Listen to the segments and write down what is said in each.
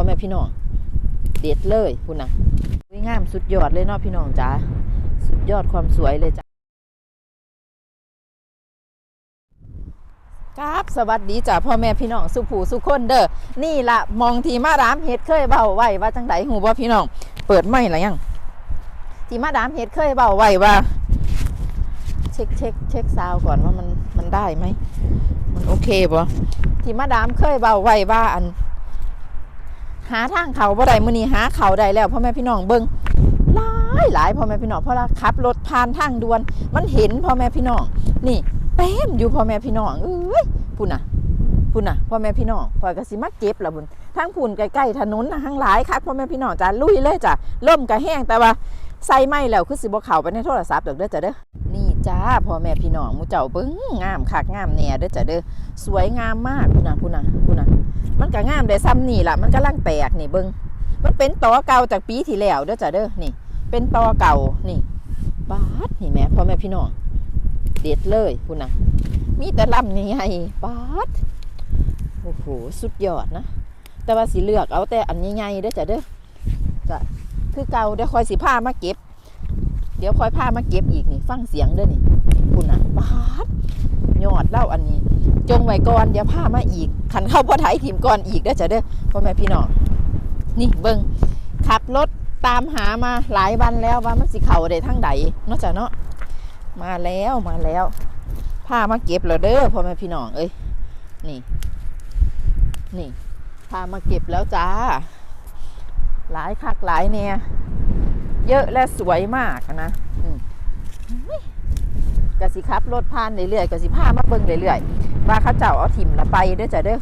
พ่อแม่พี่น้อง เด็ดเลยคุณนะสวยงามสุดยอดเลยเนาะพี่น้องจ๋าสุดยอดความสวยเลยจ้ะครับสวัสดีจ้ะพ่อแม่พี่น้องสุผูสุคนเด้อนี่ละมองทีมาดามเฮ็ดเคยเบาไว้ว่าจังไดหูบ่พี่น้อง เปิดไม่ละยังทีมาดามเฮ็ดเคยเบาไว้ว่า เช็คเช็คเช็คซาวก่อนว่ามันมันได้ไหมมันโอเคบ่ทีมาดามเคยเบาไว้ว่าอัน หาทางเขาบ่ได้มื้อนี้หาเขาได้แล้วพ่อแม่พี่น้องเบิ่งหลายหลายพ่อแม่พี่น้องเพราะว่าขับรถผ่านทางด่วน มันเห็นพ่อแม่พี่น้องนี่เต็มอยู่พ่อแม่พี่น้องเอ้ยพุ่นน่ะพุ่นน่ะพ่อแม่พี่น้องพอยก็สิมาเก็บละบุญทางพุ่นใกล้ๆถนนนะทั้งหลายคักพ่อแม่พี่น้องจ้าลุยเลยจ้ะล่มก็แห้งแต่ว่าใส่ไม่แล้วคือสิบ่เข้าไปในโทรศัพท์ดอกเด้อจ้ะเด้อ จ้าพ่อแม่พี่น้องมูเจ้าเบิ่งงามคักงามแน่เด้อจ้ะเด้อสวยงามมากพุ่นะพุ่นะพุ่นะมันก็งามได้ซ้ำนี่ล่ะมันก็ล่างแตกนี่เบิงมันเป็นตอเก่าจากปีที่แล้วเด้อจ้ะเด้อนี่ เป็นตอเก่านี่บาดนี่แม่พ่อแม่พี่น้องเด็ดเลยคุณนะมีแต่ลำใหญ่ๆบาดโอ้โหสุดยอดนะแต่ว่าสิเลือกเอาแต่อันใหญ่ๆเด้อจ้ะเด้อจะคือเก่าเดี๋ยวคอยสิผ้ามาเก็บ เดี๋ยวคอยผ้ามาเก็บอีกนี่ ฟังเสียงเด้อนี่คุณนะบาดยอดเล่าอันนี้ จงไว้ก่อนเดี๋ยวพามาอีกขันเข้าพ่อไถทีมก่อนอีกเด้จ้ะเด้อพ่อแม่พี่น้องนี่เบิ่งขับรถตามหามาหลายวันแล้วว่ามันสิเข่าได้ทั้งใดเนาะจ้ะเนาะมาแล้วมาแล้วพามาเก็บแล้วเด้อพ่อแม่พี่น้องเอ้ยนี่ นี่พามาเก็บแล้วจ้า หลายคักหลายเนี่ย เยอะและสวยมากนะอืมกสิขับรถผ่านเรื่อยๆกสิพามาเบิ่งเรื่อยๆว่าเขาเจ้าเอาถิ่มละไปเด้อจ้ะเด้อ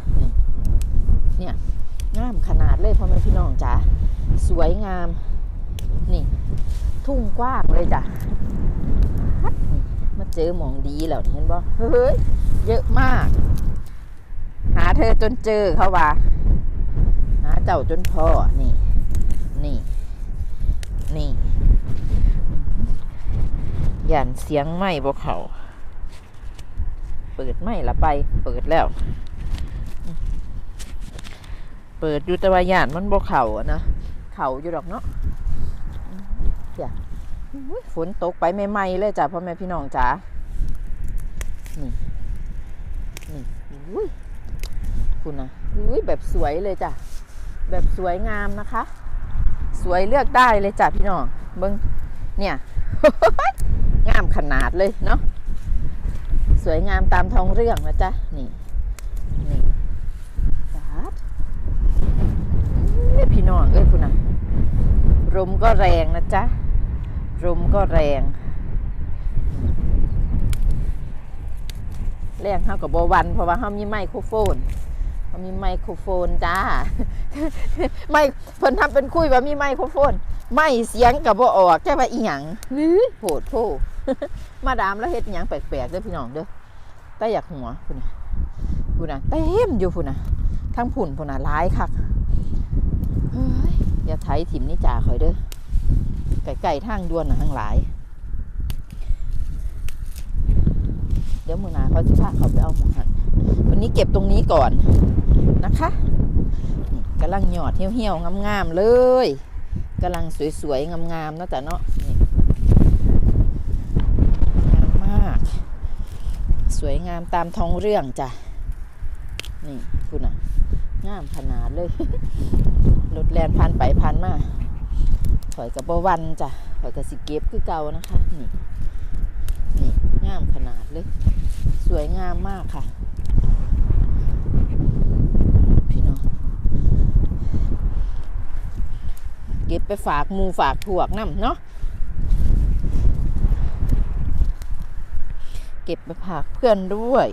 เนี่ยงามขนาดเลยพ่อแม่พี่น้องจ๋าสวยงาม นี่ ทุ่งกว้างเลยจ้ะมาเจอหมองดีแล้วเห็นบ่เฮ้ยเยอะมาก หาเธอจนเจอเขาว่า หาเจ้าจนพอนี่ นี่ยันเสียงไม่บ่เขาเปิดไม่ละไป เปิดแล้ว เปิดอยู่แต่ว่าย่านมันบ่เข่านะเข่าอยู่ดอกเนาะเดี๋ยวฝนตกไปใหม่ๆเลยจ้ะพ่อแม่พี่น้องจ๋านี่นี่อุ้ยคุณนะอุ้ยแบบสวยเลยจ้ะแบบสวยงามนะคะ สวยเลือกได้เลยจ้ะพี่น้องเบิ้งเนี่ยงามขนาดเลยเนาะสวยงามตามท้องเรื่องนะจ๊ะนี่นี่สาดพี่น้องเอ้ยคุณนะลมก็แรงนะจ๊ะลมก็แรง แรงเท่ากับโบวันเพราะว่าเขามีไมโครโฟน มีไมโครโฟนจ้าไม่เพิ่นทำเป็นคุยว่ามีไมโครโฟน ไม่เสียงกับบ่ออกแค่ว่าอีหยังหรือโหดโพมาดามแล้วเฮ็ดหยังแปลกๆเด้อพี่น้องเด้อแต่อยากหัวพุ่นน่ะพุ่นน่ะเต็มอยู่พุ่นน่ะทั้งพุ่นพุ่นน่ะหลายคักเฮ้ยอย่าไถถิ่มนี่จ่าข่อยเด้อไก่ๆทางด่วนน่ะทั้งหลาย เดี๋ยวมือหนาเขาจะพาเขาไปเอาหมูหันวันนี้เก็บตรงนี้ก่อน นะคะนี่กำลังหยอดเหี่ยวๆงามๆเลยกำลังสวยๆงามๆนะจ๊ะเนาะงามมาก สวยงามตามท้องเรื่องจ้ะนี่คุณน่ะงามขนาดเลยรถแลนผ่านไปผ่านมาถอยกับบวันจ้ะถอยกับสิเก็บคือเก่านะคะนี่นี่งามขนาดเลย สวยงามมากค่ะ พี่น้อง เก็บไปฝากมูฝากพวกน้ำเนาะเก็บไปฝากเพื่อนด้วย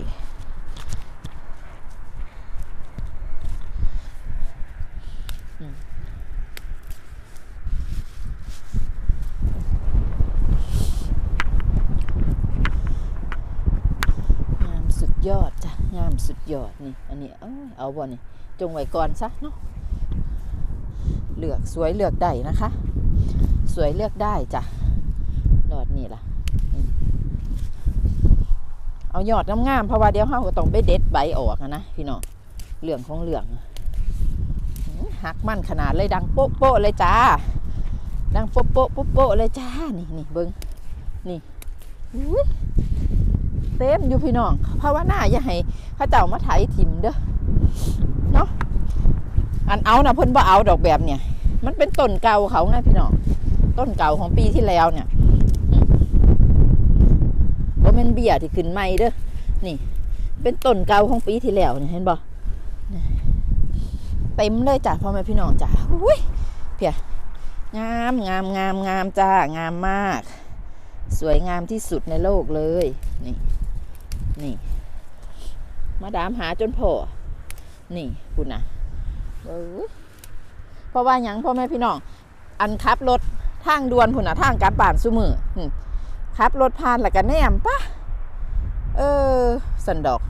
งามสุดยอดจ้ะงามสุดยอดนี่ อันนี้ เอ้ยเอาบ่นี่ จงไว้ก่อนซะเนาะ เลือกสวยเลือกได้นะคะ สวยเลือกได้จ้ะดอดนี่ล่ะ เอายอดงามๆเพราะว่าเดี๋ยวเฮาก็ต้องไปเด็ดใบออกนะพี่น้องเหลืองของเหลืองหักมั่นขนาดเลยดังโป๊ะโป๊ะเลยจ้า ดังโป๊ะโป๊ะโป๊ะโป๊ะเลยจ้า นี่นี่เบิ้งนี่เต็มอยู่พี่น้องภาะวนาอย่าให้เข้าเจ้ามาไถถิ่มเด้อ อันเอานะเพิ่นบ่เอาดอกแบบเนี่ย มันเป็นต้นเก่าเขาไงพี่น้องต้นเก่าของปีที่แล้วเนี่ยอืมบ่แม่นเบี้ยที่ขึ้นใหม่เด้อนี่ เป็นต้นเก่าของปีที่แล้วเนี่ยเห็นบ่เต็มเลยจ้ะพ่อแม่พี่น้องจ้ะอุ้ยเพียงามงามงามงามจ้างามมาก สวยงามที่สุดในโลกเลยนี่นี่มาดามหาจนพอนี่คุณนะ เออเพราะว่าหยังพ่อแม่พี่น้อง อันขับรถทางด่วนพุ่นนะทางกลับบ้านซุมือขับรถผ่านแล้วก็แนมปะเออสันดอก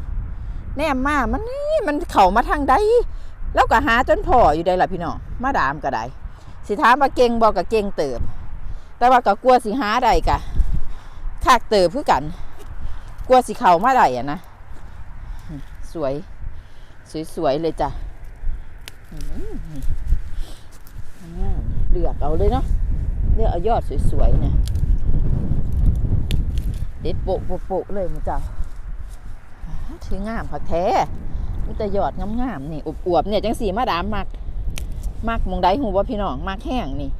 แนมมามันนี่มันเข่ามาทางใดแล้วก็หาจนพออยู่ได้ล่ะพี่น้องมาดามก็ได้สิถามว่าเก่งบอกกับเก่งเติบ แต่ว่าก็กลัวสิหาได้กะคากเติบคือกัน กลัวสิเข่ามาได้อะนะสวย สวยๆเลยจ้ะ เลือกเอาเลยเนาะเลือกเอายอดสวยๆเนี่ยเด็ดโปะโปะเลยมั้งจ้าถืองามผักแท้มีแต่ยอดงามๆนี่อวบๆเนี่ยจังสีมาดามมักมักมงได้หูว่าพี่น้องมักแห้งนี่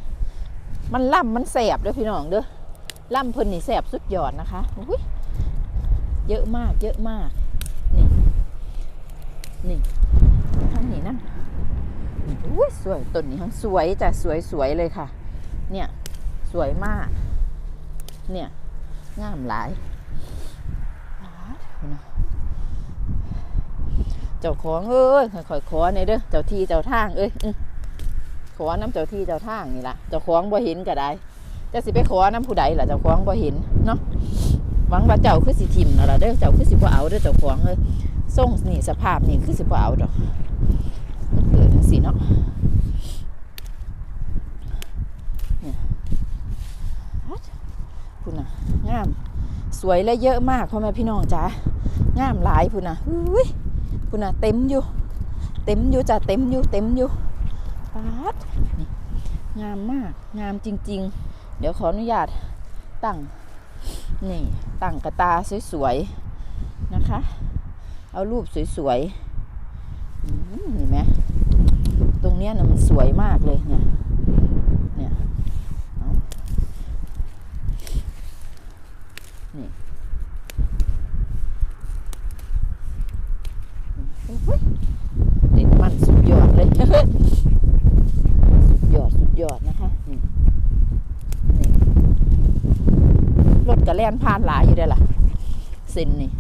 มันล่ำมันแสบด้อพี่น้องเด้อล่ำเพิ่นนี่แสบสุดยอดนะคะอุ้ยเยอะมากเยอะมาก นี่ นี่ อุ้ยสวยต้นนี้ทั้งสวยจ้ะสวยสวยเลยค่ะ เนี่ยสวยมาก เนี่ยงามหลายเดี๋ยวนะเจ้าของเอ้ยค่อยๆขอในอยเด้อเจ้าที่เจ้าทางเอ้ยข้อขอน้ำเจ้าที่เจ้าทางนี่ล่ะเจ้าของบ่เห็นก็ได้จะสิไปขอน้ำผู้ใดล่ะเจ้าของบ่เห็นเนาะหวังว่าเจ้าคือสิทิมนั่นล่ะเด้อเจ้าคือสิบ่เอาเด้อเจ้าของเอ้ยส่งนี่สภาพนี่คือสิบ่เอาดอก เกิดจังซี่เนาะเนี่ยฮัดพุ่นน่ะงาม สวยและเยอะมากพ่อแม่พี่น้องจ้างามหลายพุ่นน่ะอุ้ยคุณน่ะเต็มอยู่ เต็มอยู่จ้ะเต็มอยู่เต็มอยู่ปาดนี่งามมากงามจริง ๆ เดี๋ยวขออนุญาตตั้งนี่ตั้งกระตาสวยๆนะคะ เอารูปสวยๆอืมเห็นไหมต รงเนี้ยนะมันสวยมากเลยเนี่ยเนี่ยเนี่ยเด็ดมันสุดยอดเลยสุดยอดสุดยอดนะคะนี่นี่รถกระแล่นผ่านหลายอยู่ได้ล่ะเส้นนี่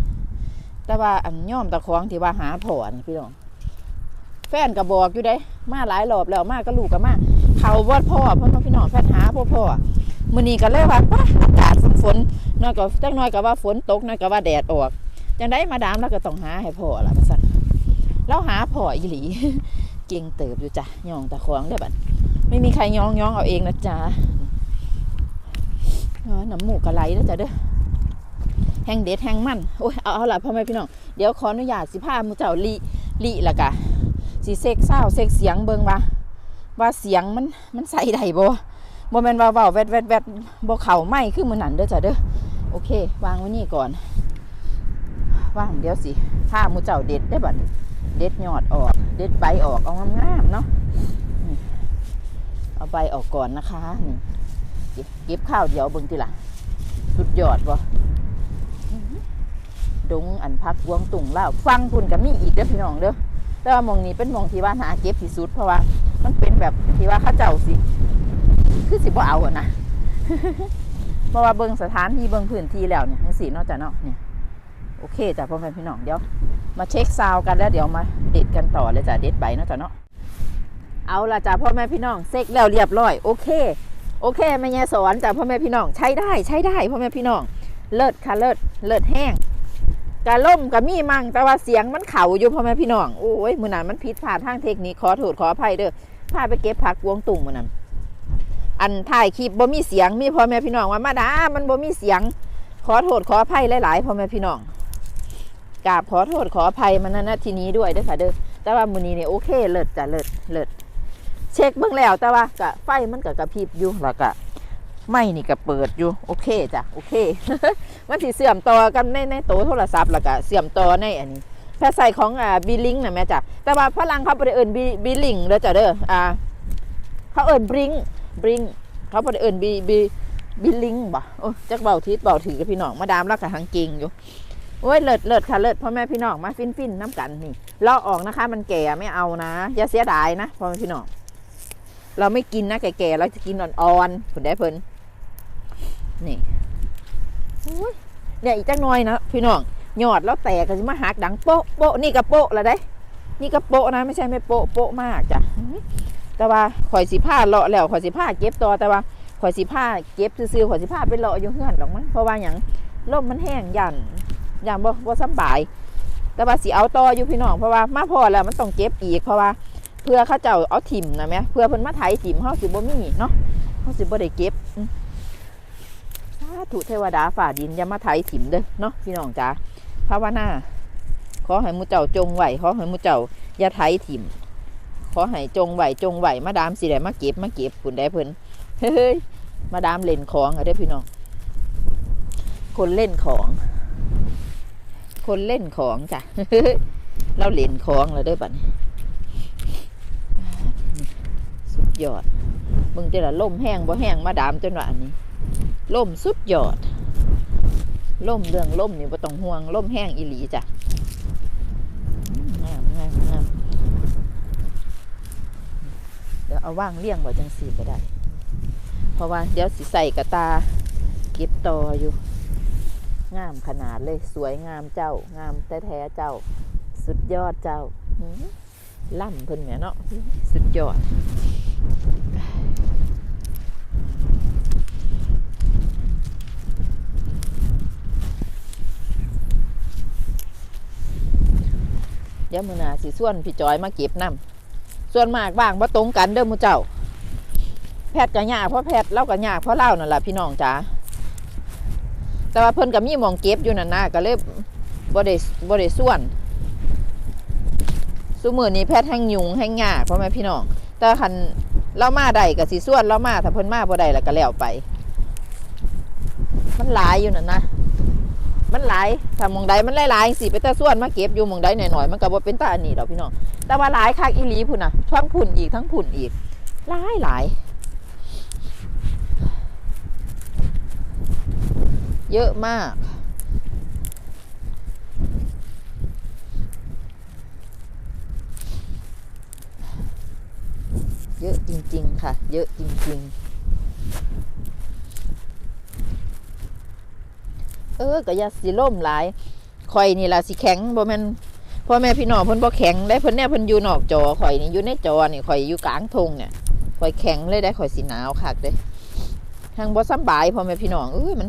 แต่ว่าอันย่อมตะคองที่ว่าหาผอนพี่น้อง แฟนก็บอกอยู่ได้มาหลายรอบแล้วมาก็ลูกก็มาเขาวอดพ่อพ่อพี่น้องแฟนหาพ่อพ่อมื้อนี้ก็เลยว่าป้าอากาศฝนน้อยก็จักหน้อยก็ว่าฝนตกน้อยก็ว่าแดดออกจังได้มาดามแล้วก็ต้องหาให้พ่อล่ะว่าซั่นแล้วหาพ่ออีหลี เก่งเติบอยู่จ้ะยองตะควงได้บัดไม่มีใครยองยองเอาเองนะจ๊ะน้ำหมูกระไหลนะจ๊ะเด้อแห้งเด็ดแห้งมันโอ้ยเอาเอาละพ่อแม่พี่น้องเดี๋ยวขออนุญาตสิพามูเจ้าลีลีละกะ สิเซกเศร้าเซกเสียงเบิงว่าว่าเสียงมันมันใส่ได้บ่บ่แม่นว่าเว้าแวดแวดแวดบ่เข้าไหม่คือมื้อนั้นเด้อจ้ะเด้อโอเค วางไว้นี่ก่อนวางเดี๋ยวสิพามูเจ้าเด็ดได้บัดเด็ดยอดออก เด็ดใบออกเอางามๆเนาะเอาใบออกก่อนนะคะนี่เก็บเก็บข้าวเดียวเบิ่งทีละสุดยอดบ่ดงอันพักวงตุ่งเล่าฟังคุณกับมีอีกเด้อพี่น้องเด้อ แต่ว่ามองนี้เป็นมองที่ว่าหาเก็บที่สุดเพราะว่า มันเป็นแบบที่ว่าข้าเจ้าสิ คือสิบ่เอาอะนะเพราะว่าเบิ่งสถานที่เบิ่งพื้นที่แล้วเนี่ยจังซี่นาะจ้ะเนาะเนี่ยโอเคจ้ะพ่อแม่พี่น้องเดี๋ยว มาเช็คซาวกันแล้วเดี๋ยวมาเด็ดกันต่อเลยจ้ะเด็ดใบนาะจ้ะเนาะเอาละจ้ะพ่อแม่พี่น้องเซ็กแล้วเรียบร้อยโอเคโอเคแม่แย่สอนจ้ะพ่อแม่พี่น้องใช้ได้ใช้ได้พ่อแม่พี่น้องเลิศค่ะเลิศเลิศแห้ง กะล่มกะมีมังแต่ว่าเสียงมันเข่าอยู่พ่อแม่พี่น้องโอ้ยมือนั้นมันผิดพลาดทางเทคนิคขอโทษขออภัยเด้อพาไปเก็บผักวงตุ่งมือนั้นอันถ่ายคลิปบ่มีเสียงมีพ่อแม่พี่น้องว่ามาดามันบ่มีเสียง ขอโทษขออภัยหลายๆพ่อแม่พี่น้องกราบขอโทษขออภัยมาณนาทีนี้ด้วยด้อค่ะเด้อแต่ว่ามือนี้เนี่ยโอเคเลิศจ้ะเลิศเลิศเช็คเบิ่งแล้วแต่ว่าก็ไฟมันก็กระพริบอยู่แล้วก็ ไม่นี่ก็เปิดอยู่ โอเคจ้ะ โอเค มันสิเสื่อมต่อกันในในโตะโทรศัพท์แล้วก็เสื่อมต่อในอันนี้แพ้ใส่ของอ่าบีลิงนะแม่จ้ะ แต่ว่าพลังเขาบ่ได้เอิ้นบีบีลิงเด้อจ้ะเด้ออ่าเขาเอิ้นบริงบริงเขาบ่ได้เอิ้นบีบีบีลิงบ่โอ้จักเบาทิศเบาถือกับพี่น้อง มาดามแล้วก็ทางเก่งอยู่ โอ้ย เลิศเลิศค่ะ เลิศพ่อแม่พี่น้อง มาฟินฟินน้ำกันนี่ลอกออกนะคะ มันแก่ไม่เอานะ อย่าเสียดายนะพ่อแม่พี่น้อง เราไม่กินนะแก่ๆ เราจะกินอ่อนๆผลได้เพิ่น นี่เนี่ยอีกจักหน่อยนะพี่น้องหยอดแล้วแตกก็สิมาหักดังโป๊ะโป๊ะนี่กระโป๊ะละได้ นี่กระโป๊ะนะไม่ใช่ไม่โป๊ะโป๊ะมากจ้ะแต่ว่าข่อยสิผ้าเลาะแล้วข่อยสิผ้าเก็บต่อแต่ว่าข่อยสิผ้าเก็บซื่อๆข่อยสิผ้าไปเลาะอยู่เฮือนดอกมั้งเพราะว่าหยังลมมันแห้งยันยันบ่บ่สำบาย แต่ว่าสิเอาต่ออยู่พี่น้องเพราะว่ามาพอแล้วมันต้องเก็บอีกเพราะว่าเพื่อเขาเจ้าเอาถิ่มนะแม่เพื่อเพิ่นมาไถถิ่มเฮาสิบ่มีเนาะเฮาสิบ่ได้เก็บ อืมสาธุเทวดาฝ่าดินยามาไถถิ่มเด้อเนาะพี่น้องจ๋าภาวนาขอให้มูเจ้าจงไหวขอให้มูเจ้าอย่าไถถิ่มขอให้จงไหวจงไหวมาดามสิได้มาเก็บมาเก็บปุ่นได้เพิ่นเฮ้ยมาดามเล่นของอะเด้อพี่น้อง คนเล่นของ คนเล่นของจ้ะเราเล่นของแล้วเด้อบัดนี้สุดยอดมึงจะละล่มแห้งบ่แห้งมาดามจนว่าอันนี้ ล่มสุดยอด ล่มเรื่องล่มนี่บ่ต้องห่วงล่มแห้งอีหลีจ้ะงามงามงามเดี๋ยวเอาว่างเลี่ยงไว้จังสีก็ได้ เพราะว่าเดี๋ยวสิใส่กระตาเก็บต่ออยู่ งามขนาดเลยสวยงามเจ้า งามแท้ๆเจ้า สุดยอดเจ้าหือล่ำเพิ่นเนี่ยเนาะสุดยอด ดี๋ยวมือหนาสิส่วนพี่จอยมาเก็บน้ำส่วนมากบ้างว่าตรงกันเด้อมูเจ้า แพทย์ก็ยากเพราะแพทย์เล่าก็ยากเพราะเล่านั่นแหละพี่น้องจ๋าแต่ว่าเพิ่นก็มีมองเก็บอยู่นั่นนะก็เลยบ่ได้บ่ได้ส่วนซุมือนี้แพทย์แห่งยุงแห่งยากเพราะแม่พี่น้องแต่คันเรามาได้ก็สิส่วนเรามาถ้าเพิ่นมาบ่ได้แล้วก็แล้วไป มันหลายอยู่นั่นนะ มันหลายถ้ามองใดมันหลายๆสิไปแต่ส่วนมาเก็บอยู่มองใดหน่อยๆมันก็บ่เป็นตาอันนี้ดอกพี่น้องแต่ว่าหลายคักอีหลีพุ่นน่ะทั้งพุ่นอีกทั้งพุ่นอีกหลายหลายเยอะมากเยอะจริง ๆ ค่ะ เยอะจริง ๆ เออก็อย่าสิล่มหลายข่อยนี่ล่ะสิแข็งบ่แม่นพ่อแม่พี่น้องเพิ่นบ่แข็งได้เพิ่นเนี่ยเพิ่นอยู่นอกจอข่อยนี่อยู่ในจอนี่ข่อยอยู่กลางทงเนี่ยข่อยแข็งเลยได้ข่อยสิหนาวคักเด้ทางบ่สบายพ่อแม่พี่น้องเอ้ยมัน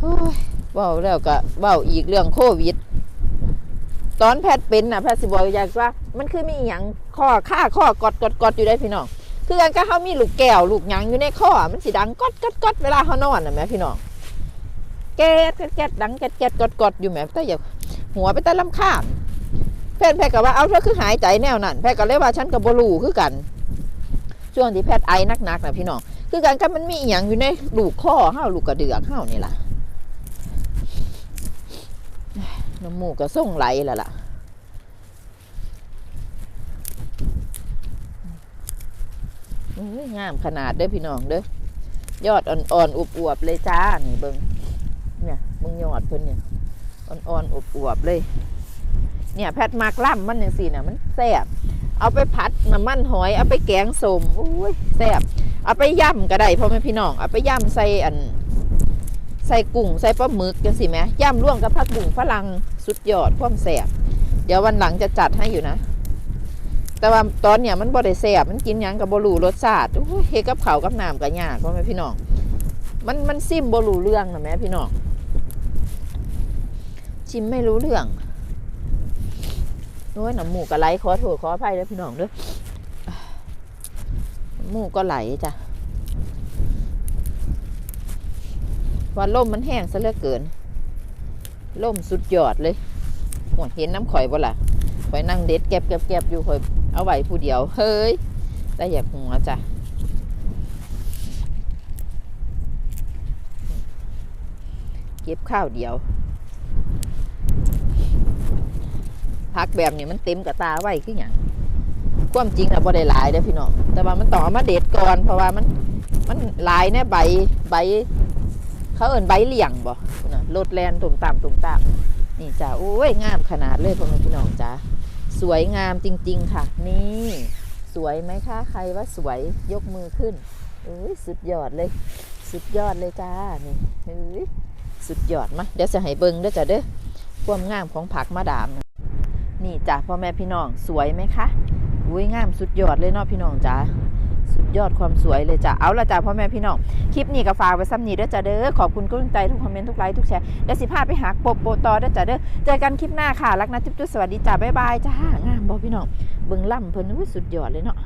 โอ้ยเว้าแล้วก็เว้าอีกเรื่องโควิด ตอนแพทย์เป็นน่ะแพทย์สิบอกอยากว่า มันคือมีอีหยังข้อค่าข้อกดกดกดอยู่ได้พี่น้องคือกันก็เฮามีลูกแก้วลูกหยังอยู่ในข้อมันสิดังกดกดกดเวลาเฮานอนน่ะแม่พี่น้อง แก๊ดแก๊ดดังแก๊ดแก๊ดกดกดอยู่แม่แต่อย่าหัวไปแต่ลำคาญแพทย์แพทย์ก็ว่าเอาเธอคือหายใจแนวนั้นแพทย์ก็เลยว่าฉันกับบลูคือกัน ช่วงที่แพทย์ไอนักๆนะพี่น้องคือกันก็มันมีอย่างอยู่ในลูกข้อเห้าลูกกระเดือกเห้านี่ล่ะน้ำมูกก็ส่งไหลแล้วล่ะงามขนาดเด้อพี่น้องเด้อยอดอ่อนๆออวบๆเลยจ้านี่เบิงเนี่ย มึงยอดเพิ่นเนี่ยอ่อนๆอวบๆเลย เนี่ยแพทมากล่ำมันอย่างสี่เนี่ยมันแซ่บเอาไปผัดน้ำมันหอยเอาไปแกงส้มอุ้ยแซ่บเอาไปย่ำก็ได้พ่อแม่พี่น้องเอาไปย่ำใส่อันใส่กุ้งใส่ปลาหมึกจังสิแหมย่ำร่วมกับผักบุ้งฝรั่งสุดยอดความแซ่บเดี๋ยววันหลังจะจัดให้อยู่นะ แต่ว่าตอนเนี่ยมันบ่ได้แซ่บมันกินยังกับบรูรสชาติเฮกับเขากับน้ำกับหยาพ่อแม่พี่น้อง มันมันซิมบรูเรื่องนะแม่พี่น้อง ชิมไม่รู้เรื่องโอ้ยน้ำมูกก็ไหลขอโทษขออภัยด้วยพี่น้องด้วยน้ำมูกก็ไหลจ้ะว่าล่มมันแห้งซะเหลือเกินล่มสุดยอดเลยโอ้ยเห็นน้ำข่อยบ่ล่ะข่อยนั่งเด็ดเก็บเก็บเก็บอยู่ข่อยเอาไหว้ผู้เดียว เฮ้ยแต่อยากหัวจ้ะเก็บข้าวเดียว พักแบบนี้มันเต็มกระตาไว้คืออย่างความจริงอะบ่ได้หลายเด้อพี่น้องแต่ว่ามันต้อมาเด็ดก่อนเพราะว่ามันมันหลายแน่ใบใบ เขาเอิ้นใบเหลี่ยงบ่นะรถแลนตุ่มตามตุ่มตามนี่จ้าโอ้ยงามขนาดเลยพ่อแม่พี่น้องจ้าสวยงามจริง ๆ ค่ะ นี่ สวยไหมคะใครว่าสวยยกมือขึ้นเอ้ยสุดยอดเลย สุดยอดเลยจ้านี่เอ้ยสุดยอดมาเดี๋ยวจะให้เบิ่งเด้อจ้ะเด้อความงามของผักมาดาม นี่จ้ะพ่อแม่พี่น้องสวยไหมคะอุ้ยงามสุดยอดเลยเนาะพี่น้องจ้ะสุดยอดความสวยเลยจ้ะเอาละจ้ะพ่อแม่พี่น้องคลิปนี้ก็ฝากไว้ซ้ำนี้ด้อจ้ะเด้อขอบคุณกำลังใจทุกคอมเมนต์ทุกไลค์ทุกแชร์เดี๋ยวสิพาไปหาโปโปต่อด้อจ้ะเด้อเจอกันคลิปหน้าค่ะรักนะจุ๊บจุ๊บสวัสดีจ้ะบ๊ายบายจ้างามบอพี่น้องเบิ้งล่ำเพิ่นอุ้ยสุดยอดเลยเนาะ